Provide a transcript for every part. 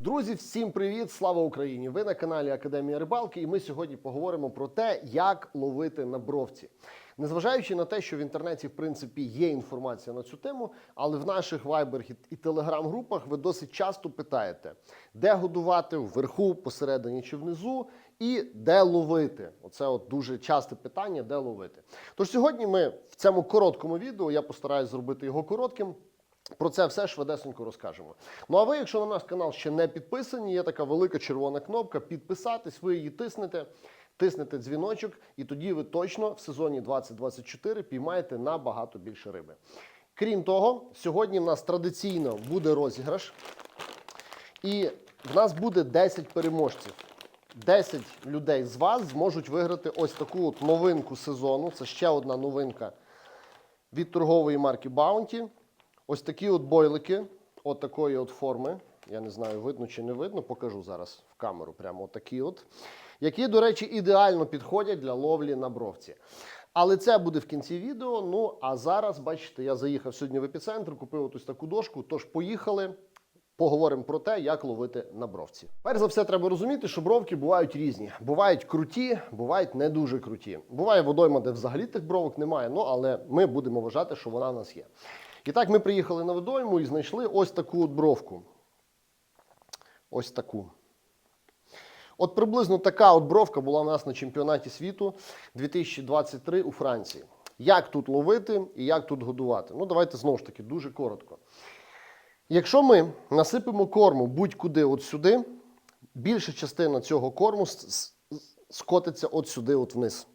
Друзі, всім привіт! Слава Україні! Ви на каналі Академія Рибалки, і ми сьогодні поговоримо про те, як ловити на бровці. Незважаючи на те, що в інтернеті в принципі є інформація на цю тему, але в наших вайбер і телеграм-групах ви досить часто питаєте, де годувати вверху, посередині чи внизу, і де ловити. Оце от дуже часте питання, де ловити. Тож сьогодні ми в цьому короткому відео я постараюсь зробити його коротким. Про це все швидесенько розкажемо. Ну а ви, якщо на наш канал ще не підписані, є така велика червона кнопка підписатись, ви її тиснете, тиснете дзвіночок, і тоді ви точно в сезоні 2024 піймаєте набагато більше риби. Крім того, сьогодні в нас традиційно буде розіграш, і в нас буде 10 переможців. 10 людей з вас зможуть виграти ось таку от новинку сезону. Це ще одна новинка від торгової марки Bounty. Ось такі от бойлики, от такої от форми. Я не знаю, видно чи не видно, покажу зараз в камеру. Прямо отакі от. Які, до речі, ідеально підходять для ловлі на бровці. Але це буде в кінці відео. Ну а зараз, бачите, я заїхав сьогодні в епіцентр, купив ось таку дошку. Тож поїхали. Поговоримо про те, як ловити на бровці. Перш за все, треба розуміти, що бровки бувають різні. Бувають круті, бувають не дуже круті. Буває водойма, де взагалі тих бровок немає, ну але ми будемо вважати, що вона в нас є. І так, ми приїхали на водойму і знайшли ось таку от бровку. Ось таку. От приблизно така от бровка була у нас на чемпіонаті світу 2023 у Франції. Як тут ловити і як тут годувати? Ну, давайте знову ж таки дуже коротко. Якщо ми насипемо корму будь-куди от сюди, більша частина цього корму скотиться от сюди, от вниз.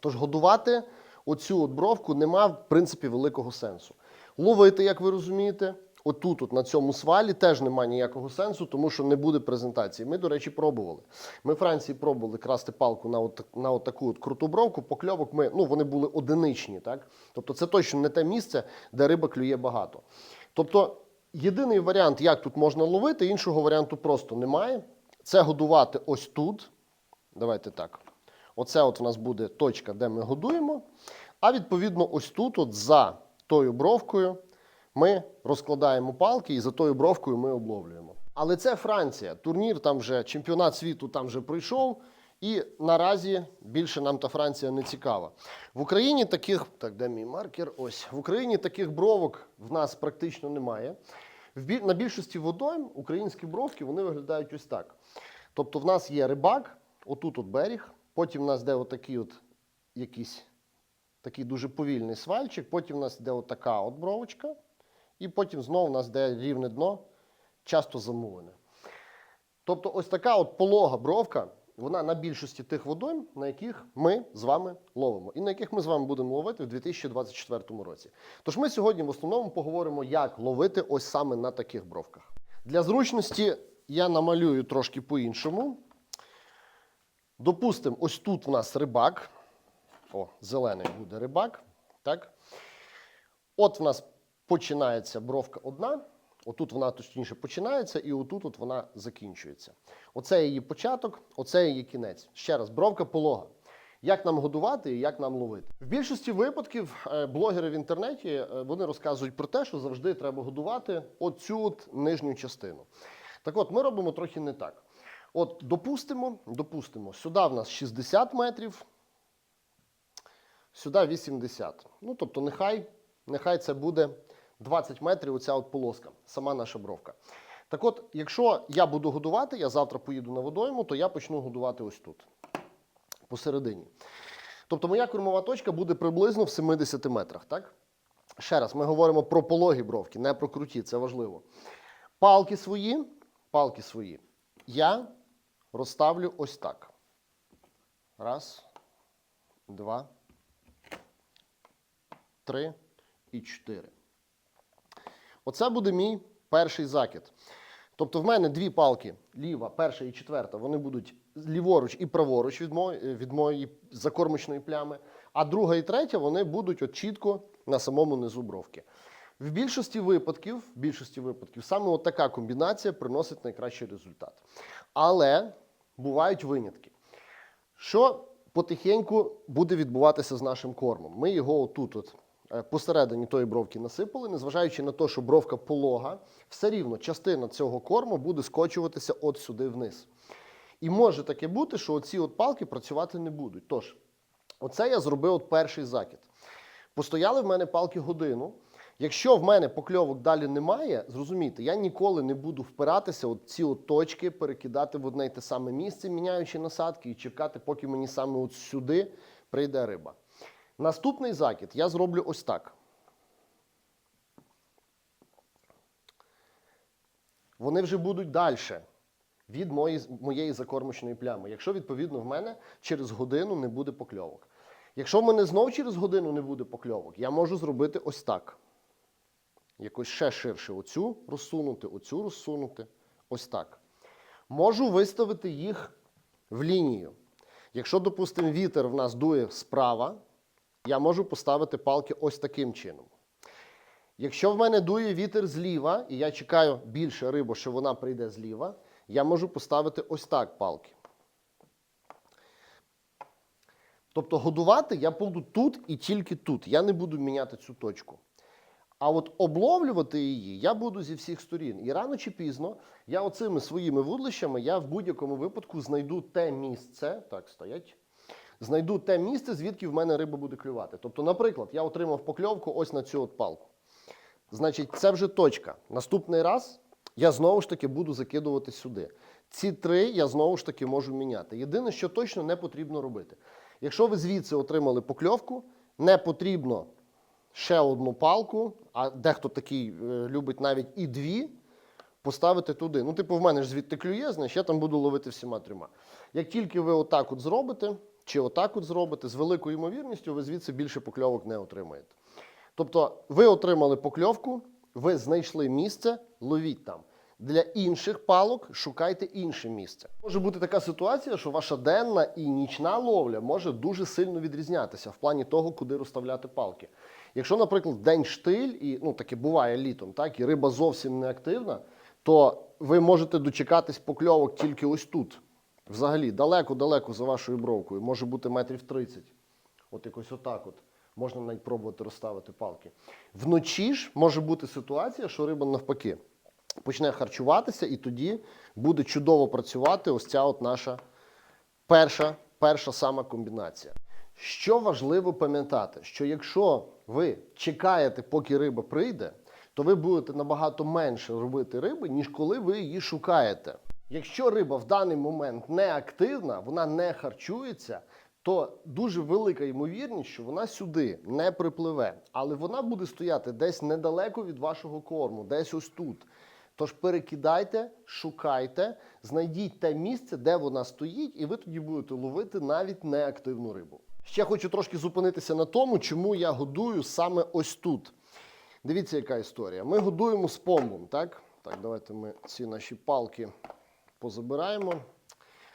Тож годувати оцю от бровку нема, в принципі, великого сенсу. Ловити, як ви розумієте, отут, от на цьому свалі, теж немає ніякого сенсу, тому що не буде презентації. Ми, до речі, пробували. Ми в Франції пробували красти палку на, от, на от таку от круту бровку. Покльовок ми, ну, вони були одиничні. Так? Тобто це точно не те місце, де риба клює багато. Тобто, єдиний варіант, як тут можна ловити, іншого варіанту просто немає. Це годувати ось тут. Давайте так. Оце от у нас буде точка, де ми годуємо. А відповідно, ось тут, от за тою бровкою, ми розкладаємо палки і за тою бровкою ми обловлюємо. Але це Франція. Турнір там вже чемпіонат світу там вже пройшов. І наразі більше нам та Франція не цікава. В Україні таких, так, де мій маркер? Ось в Україні таких бровок в нас практично немає. В на більшості водойм українські бровки вони виглядають ось так. Тобто, в нас є рибак, отут от берег, потім в нас де отакий от якийсь такий дуже повільний свальчик, потім в нас йде отака от бровочка, і потім знову в нас йде рівне дно, часто замулене. Тобто, ось така от полога бровка, вона на більшості тих водойм, на яких ми з вами ловимо, і на яких ми з вами будемо ловити в 2024 році. Тож ми сьогодні в основному поговоримо, як ловити ось саме на таких бровках. Для зручності я намалюю трошки по-іншому. Допустимо, ось тут в нас рибак. О, зелений буде рибак. Так? От в нас починається бровка одна. Отут вона точніше починається, і отут от вона закінчується. Оце її початок, оце її кінець. Ще раз, бровка полога. Як нам годувати і як нам ловити? В більшості випадків е, блогери в інтернеті е, вони розказують про те, що завжди треба годувати оцю от нижню частину. Так от, ми робимо трохи не так. От, допустимо, допустимо, сюди в нас 60 метрів, сюди 80. Ну, тобто, нехай, нехай це буде 20 метрів оця от полоска, сама наша бровка. Так от, якщо я буду годувати, я завтра поїду на водойму, то я почну годувати ось тут, посередині. Тобто моя кормова точка буде приблизно в 70 метрах, так? Ще раз, ми говоримо про пологі бровки, не про круті, це важливо. Палки свої, палки свої. Я розставлю ось так. Раз, два, три і чотири. Оце буде мій перший закид. Тобто в мене дві палки, ліва, перша і четверта, вони будуть ліворуч і праворуч від моєї, від моєї закормочної плями, а друга і третя вони будуть от чітко на самому низу бровки. В більшості випадків, в більшості випадків саме от така комбінація приносить найкращий результат. Але бувають винятки. Що потихеньку буде відбуватися з нашим кормом? Ми його отут от посередині тої бровки насипали, незважаючи на те, що бровка полога, все рівно частина цього корму буде скочуватися от сюди вниз. І може таке бути, що оці от палки працювати не будуть. Тож, оце я зробив от перший закид. Постояли в мене палки годину. Якщо в мене покльовок далі немає, зрозумійте, я ніколи не буду впиратися от ці от точки, перекидати в одне й те саме місце, міняючи насадки, і чекати, поки мені саме от сюди прийде риба. Наступний закид я зроблю ось так. Вони вже будуть далі від моєї, моєї закормочної плями. Якщо, відповідно, в мене через годину не буде покльовок. Якщо в мене знов через годину не буде покльовок, я можу зробити ось так. Якось ще ширше оцю розсунути, оцю розсунути. Ось так. Можу виставити їх в лінію. Якщо, допустимо, вітер в нас дує справа, я можу поставити палки ось таким чином. Якщо в мене дує вітер зліва, і я чекаю більше рибу, що вона прийде зліва, я можу поставити ось так палки. Тобто годувати я буду тут і тільки тут. Я не буду міняти цю точку. А от обловлювати її я буду зі всіх сторін. І рано чи пізно я оцими своїми вудлищами я в будь-якому випадку знайду те місце. Так, стоять. Знайду те місце, звідки в мене риба буде клювати. Тобто, наприклад, я отримав покльовку ось на цю от палку. Значить, це вже точка. Наступний раз я знову ж таки буду закидувати сюди. Ці три я знову ж таки можу міняти. Єдине, що точно не потрібно робити. Якщо ви звідси отримали покльовку, не потрібно ще одну палку, а дехто такий е, любить навіть і дві, поставити туди. Ну, типу, в мене ж звідти клює, значить я там буду ловити всіма трьома. Як тільки ви отак от зробите, чи отак от зробите, з великою ймовірністю ви звідси більше покльовок не отримаєте. Тобто ви отримали покльовку, ви знайшли місце, ловіть там. Для інших палок шукайте інше місце. Може бути така ситуація, що ваша денна і нічна ловля може дуже сильно відрізнятися в плані того, куди розставляти палки. Якщо, наприклад, день штиль, і ну таке буває літом, так і риба зовсім не активна, то ви можете дочекатись покльовок тільки ось тут. Взагалі, далеко-далеко за вашою бровкою, може бути метрів 30. От якось отак от. Можна навіть пробувати розставити палки. Вночі ж може бути ситуація, що риба навпаки почне харчуватися, і тоді буде чудово працювати ось ця от наша перша, перша сама комбінація. Що важливо пам'ятати, що якщо ви чекаєте, поки риба прийде, то ви будете набагато менше робити риби, ніж коли ви її шукаєте. Якщо риба в даний момент не активна, вона не харчується, то дуже велика ймовірність, що вона сюди не припливе, але вона буде стояти десь недалеко від вашого корму, десь ось тут. Тож перекидайте, шукайте, знайдіть те місце, де вона стоїть, і ви тоді будете ловити навіть неактивну рибу. Ще хочу трошки зупинитися на тому, чому я годую саме ось тут. Дивіться, яка історія. Ми годуємо з помбом, так? Так, давайте ми ці наші палки позабираємо,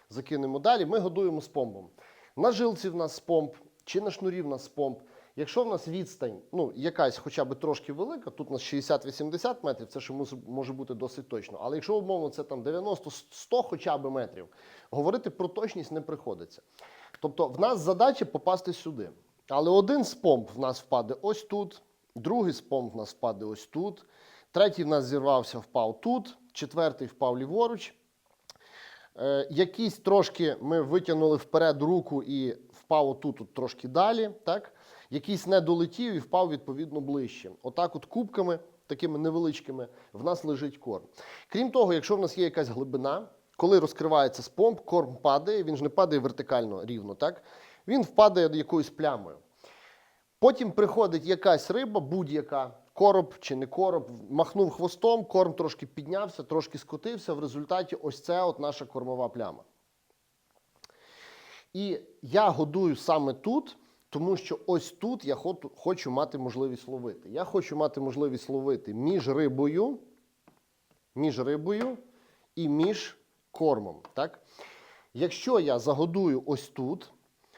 закинемо далі. Ми годуємо з помбом. На жилці в нас помп, чи на шнурі в нас помп. Якщо в нас відстань, ну, якась хоча б трошки велика, тут у нас 60-80 метрів, це ще може бути досить точно. Але якщо умовно це там 90-100 хоча б метрів, говорити про точність не приходиться. Тобто в нас задача попасти сюди. Але один з помп в нас впаде ось тут, другий з помп в нас впаде ось тут, третій в нас зірвався, впав тут, четвертий впав ліворуч. Е, якісь трошки ми витягнули вперед руку і впав отут от трошки далі. Так? Якийсь не долетів і впав відповідно ближче. Отак, от кубками, такими невеличкими, в нас лежить корм. Крім того, якщо в нас є якась глибина, коли розкривається спомп, корм падає, він ж не падає вертикально рівно, так? Він впадає якоюсь плямою. Потім приходить якась риба, будь-яка, короб чи не короб, махнув хвостом, корм трошки піднявся, трошки скотився. В результаті ось це от наша кормова пляма. І я годую саме тут, тому що ось тут я хочу мати можливість ловити. Я хочу мати можливість ловити між рибою, між рибою і між кормом. Так? Якщо я загодую ось тут,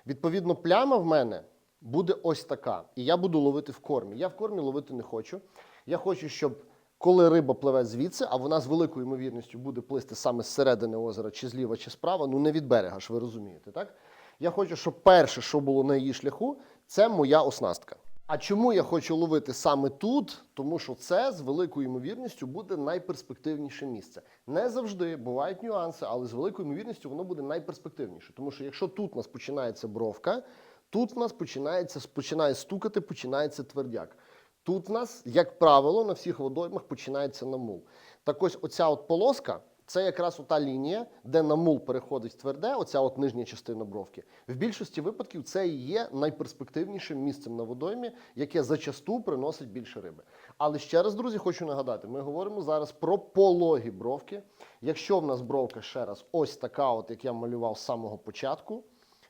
відповідно, пляма в мене буде ось така. І я буду ловити в кормі. Я в кормі ловити не хочу. Я хочу, щоб коли риба пливе звідси, а вона з великою ймовірністю буде плисти саме з середини озера, чи зліва, чи справа, ну не від берега, ж ви розумієте, так? Я хочу, щоб перше, що було на її шляху, це моя оснастка. А чому я хочу ловити саме тут? Тому що це з великою ймовірністю буде найперспективніше місце. Не завжди бувають нюанси, але з великою ймовірністю воно буде найперспективніше. Тому що якщо тут у нас починається бровка, тут в нас починається починає стукати, починається твердяк. Тут в нас, як правило, на всіх водоймах починається намул. Так ось оця от полоска. Це якраз ота лінія, де намул переходить в тверде, оця от нижня частина бровки. В більшості випадків це і є найперспективнішим місцем на водоймі, яке зачасту приносить більше риби. Але ще раз, друзі, хочу нагадати: ми говоримо зараз про пологі бровки. Якщо в нас бровка ще раз ось така, от як я малював з самого початку,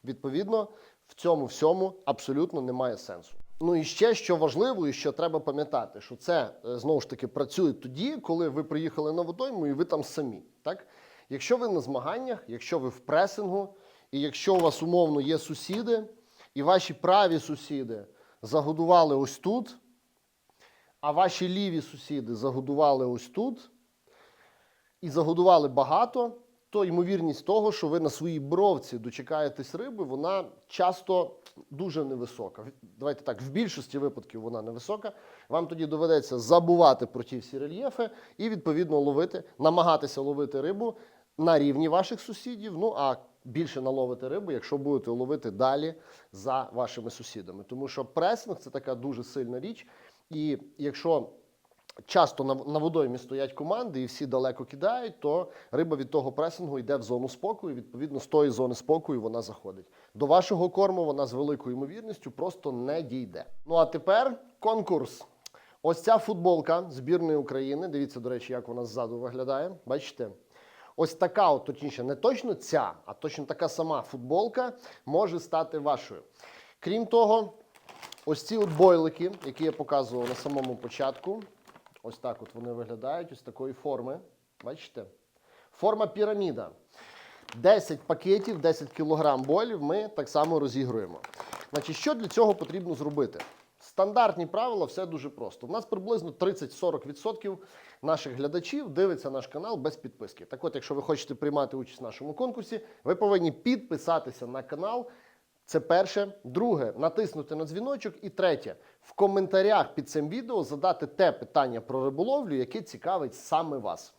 відповідно в цьому всьому абсолютно немає сенсу. Ну і ще що важливо, і що треба пам'ятати, що це е, знову ж таки працює тоді, коли ви приїхали на водойму і ви там самі. Так? Якщо ви на змаганнях, якщо ви в пресингу, і якщо у вас умовно є сусіди, і ваші праві сусіди загодували ось тут, а ваші ліві сусіди загодували ось тут, і загодували багато, то ймовірність того, що ви на своїй бровці дочекаєтесь риби, вона часто дуже невисока. Давайте так, в більшості випадків вона невисока. Вам тоді доведеться забувати про ті всі рельєфи і відповідно ловити, намагатися ловити рибу на рівні ваших сусідів. Ну а більше наловити рибу, якщо будете ловити далі за вашими сусідами. Тому що пресинг це така дуже сильна річ. І якщо часто на, на водоймі стоять команди і всі далеко кидають, то риба від того пресингу йде в зону спокою. Відповідно, з тої зони спокою вона заходить. До вашого корму вона з великою ймовірністю просто не дійде. Ну а тепер конкурс. Ось ця футболка збірної України. Дивіться, до речі, як вона ззаду виглядає. Бачите? Ось така, от, точніше, не точно ця, а точно така сама футболка може стати вашою. Крім того, ось ці от бойлики, які я показував на самому початку. Ось так от вони виглядають, ось такої форми. Бачите? Форма піраміда. 10 пакетів, 10 кілограм бойлів ми так само розігруємо. Значить, що для цього потрібно зробити? Стандартні правила, все дуже просто. У нас приблизно 30-40% наших глядачів дивиться наш канал без підписки. Так от, якщо ви хочете приймати участь в нашому конкурсі, ви повинні підписатися на канал. Це перше. Друге, натиснути на дзвіночок. І третє, в коментарях під цим відео задати те питання про риболовлю, яке цікавить саме вас.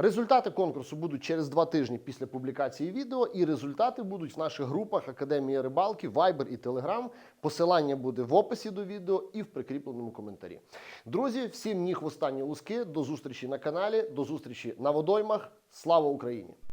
Результати конкурсу будуть через два тижні після публікації відео, і результати будуть в наших групах Академія рибалки, Viber і Telegram. Посилання буде в описі до відео і в прикріпленому коментарі. Друзі, всім ніг в останні луски. До зустрічі на каналі, до зустрічі на водоймах. Слава Україні!